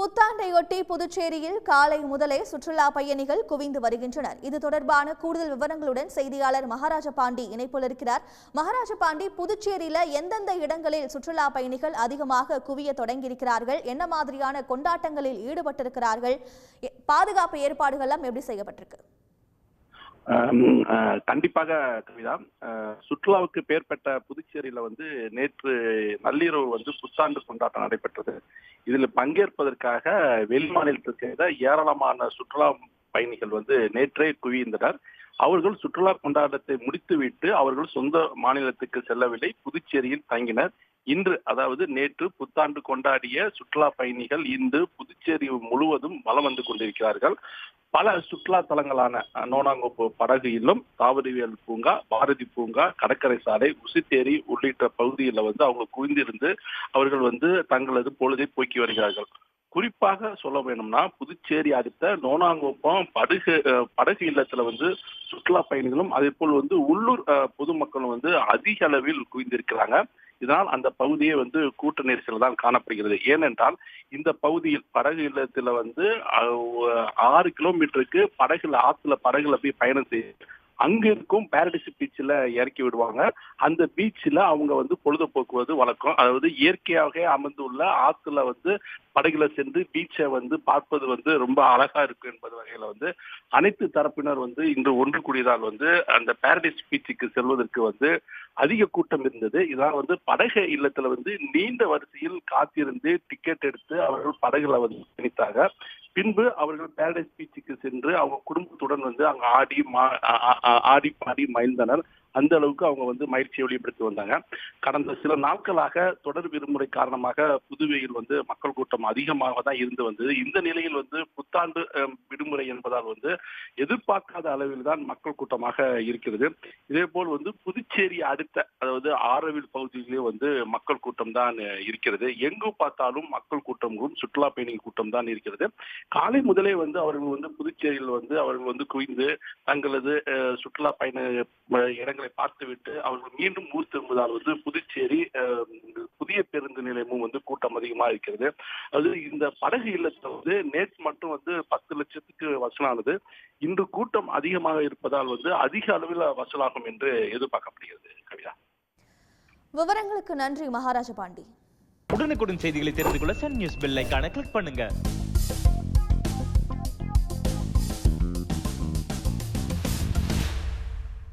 புத்தாண்டையொட்டி புதுச்சேரியில் காலை முதலே சுற்றுலா பயணிகள் குவிந்து வருகின்றனர். இது தொடர்பான கூடுதல் விவரங்களுடன் செய்தியாளர் மகாராஜ பாண்டி இணைப்பில் இருக்கிறார். மகாராஜ பாண்டி புதுச்சேரியில எந்தெந்த இடங்களில் சுற்றுலா பயணிகள் அதிகமாக குவிய தொடங்கியிருக்கிறார்கள்? என்ன மாதிரியான கொண்டாட்டங்களில் ஈடுபட்டிருக்கிறார்கள்? பாதுகாப்பு ஏற்பாடுகள் எல்லாம் எப்படி செய்யப்பட்டிருக்கு? கண்டிப்பாக கவிதா. சுற்றுலாவுக்கு பெயர் பெற்ற புதுச்சேரியில வந்து நேற்று நள்ளிரவு வந்து புத்தாண்டு கொண்டாட்டம் நடைபெற்றது. இதில் பங்கேற்பதற்காக வெளிமாநிலத்தை சேர்ந்த ஏராளமான சுற்றுலா பயணிகள் வந்து நேற்றே குவிந்தனர். அவர்கள் சுற்றுலா கொண்டாட்டத்தை முடித்துவிட்டு அவர்கள் சொந்த மாநிலத்துக்கு செல்லவில்லை. புதுச்சேரியில் தங்கினர். இன்று அதாவது நேற்று புத்தாண்டு கொண்டாடிய சுற்றுலா பயணிகள் இன்று புதுச்சேரி முழுவதும் வலம் வந்து கொண்டிருக்கிறார்கள். பல சுற்றுலா தலங்களான நோனாங்கோப்பு படகு இல்லம் தாவரவியல் பூங்கா பாரதி பூங்கா கடற்கரை சாலை உசித்தேரி உள்ளிட்ட பகுதிகளில் வந்து அவங்க குவிந்திருந்து அவர்கள் வந்து தங்களது பொழுதை போக்கி வருகிறார்கள். குறிப்பாக சொல்ல வேணும்னா புதுச்சேரி அடுத்த நோனாங்குப்பம் படகு படகு இல்லத்துல வந்து சுற்றுலா பயணிகளும் அதே போல் வந்து உள்ளூர் பொதுமக்களும் வந்து அதிக அளவில் குவிந்திருக்கிறாங்க. இதனால் அந்த பகுதியே வந்து கூட்ட நெரிசல் தான் காணப்படுகிறது. ஏனென்றால் இந்த பகுதியில் படகு இல்லத்துல வந்து ஆறு கிலோமீட்டருக்கு படகுல ஆத்துல படகுல போய் பயணம் செய்ய அங்க இருக்கும் பேரடிஸ் பீச்சில் இறக்கி விடுவாங்க. அந்த பீச்சில் அவங்க வந்து பொழுதுபோக்குவது வழக்கம். அதாவது இயற்கையாக அமர்ந்துள்ள ஆற்றுல வந்து படகுல சென்று பீச்சை வந்து பார்ப்பது வந்து ரொம்ப அழகா இருக்கும் என்பது வகையில வந்து அனைத்து தரப்பினர் வந்து இன்று ஒன்று கூடியதால் வந்து அந்த பாரடைஸ் பீச்சுக்கு செல்வதற்கு வந்து அதிக கூட்டம் இருந்தது. இதான் வந்து படகு இல்லத்துல வந்து நீண்ட வரிசையில் காத்திருந்து டிக்கெட் எடுத்து அவர்கள் படகுல வந்து பயணித்தாங்க பின்பு அவர்கள் பேரடைஸ் பீச்சுக்கு சென்று அவங்க குடும்பத்துடன் வந்து அங்க ஆடி மா- ஆடி பாடி மகிழ்ந்தனர். அந்த அளவுக்கு அவங்க வந்து முயற்சியை வெளிப்படுத்தி வந்தாங்க. கடந்த சில நாட்களாக தொடர் விடுமுறை காரணமாக புதுவையில் வந்து மக்கள் கூட்டம் அதிகமாக தான் இருந்து வந்தது. இந்த நிலையில் வந்து புத்தாண்டு விடுமுறை என்பதால் வந்து எதிர்பார்க்காத அளவில் தான் மக்கள் கூட்டமாக இருக்கிறது. இதே போல் வந்து புதுச்சேரி அடுத்த அதாவது ஆரவில் பகுதியிலே வந்து மக்கள் கூட்டம் தான் இருக்கிறது. எங்கு பார்த்தாலும் மக்கள் கூட்டமும் சுற்றுலா பயணிகள் கூட்டம் தான் இருக்கிறது. காலை முதலே வந்து அவர்கள் வந்து புதுச்சேரியில் வந்து அவர்கள் வந்து குவிந்து தங்களது சுற்றுலா பயண இடங்கள் இடங்களை பார்த்துவிட்டு அவர்கள் மீண்டும் ஊர் திரும்புவதால் வந்து புதுச்சேரி புதிய பேருந்து நிலையமும் வந்து கூட்டம் அதிகமா இருக்கிறது. அது இந்த படகு இல்லத்துல வந்து நேற்று மட்டும் வந்து பத்து லட்சத்துக்கு வசூலானது. இன்று கூட்டம் அதிகமாக இருப்பதால் வந்து அதிக அளவில் வசூலாகும் என்று எதிர்பார்க்கப்படுகிறது கவிதா. விவரங்களுக்கு நன்றி மகாராஜ பாண்டி. உடனுக்குடன் செய்திகளை தெரிந்து கொள்ள சன் நியூஸ் பெல் ஐகானை கிளிக் பண்ணுங்க.